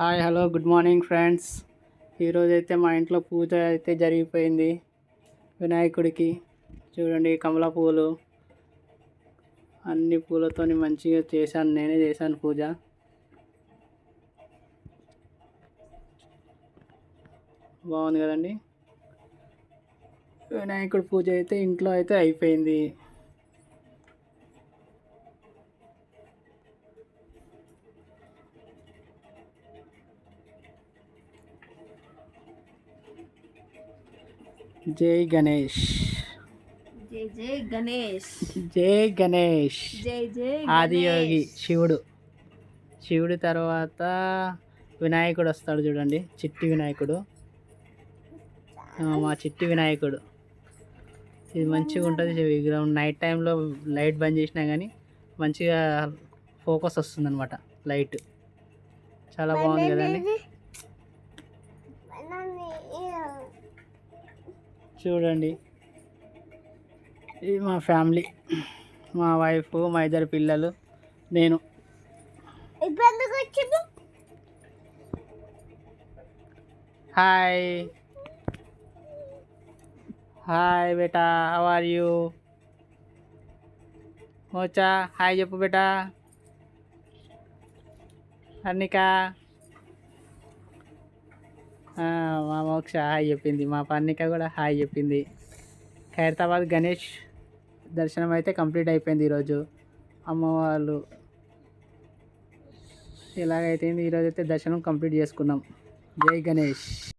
Hi hello good morning friends. ఈరోజు అయితే మా ఇంట్లో పూజ అయితే జరిగిపోయింది వినాయకుడికి. చూడండి కమల పూలు. అన్ని పూలతో మంచిగా చేశాను నేనే చేశాను పూజ. బాగుంది కదండి. వినాయకుడి పూజ అయితే ఇంట్లో అయితే అయిపోయింది. జై గణేష్. జై జై గణేష్. జై గణేష్. జై జై ఆదియోగి శివుడు. శివుడి తర్వాత వినాయకుడు వస్తాడు చూడండి. చిట్టి వినాయకుడు. మా చిట్టి వినాయకుడు. ఇది మంచిగా ఉంటుంది విగ్రహం నైట్ టైంలో లైట్ బంద్ చేసినా కానీ మంచిగా ఫోకస్ వస్తుంది అనమాట లైట్. చాలా బాగుంది కదండి. చూడండి. ఇది మా ఫ్యామిలీ మా వైఫ్ మా ఇద్దరు పిల్లలు నేను. హాయ్ హాయ్ బేటా. హౌ ఆర్ యూ మోచా హాయ్ చెప్పు బేటా. అన్నిక మా మోక్ష హాయ్ చెప్పింది. మా పన్నిక కూడా హాయ్ చెప్పింది. ఖైరతాబాద్ గణేష్ దర్శనం అయితే కంప్లీట్ అయిపోయింది ఈరోజు. అమ్మ వాళ్ళు ఇలాగైతే ఈరోజు అయితే దర్శనం కంప్లీట్ చేసుకున్నాం. జై గణేష్.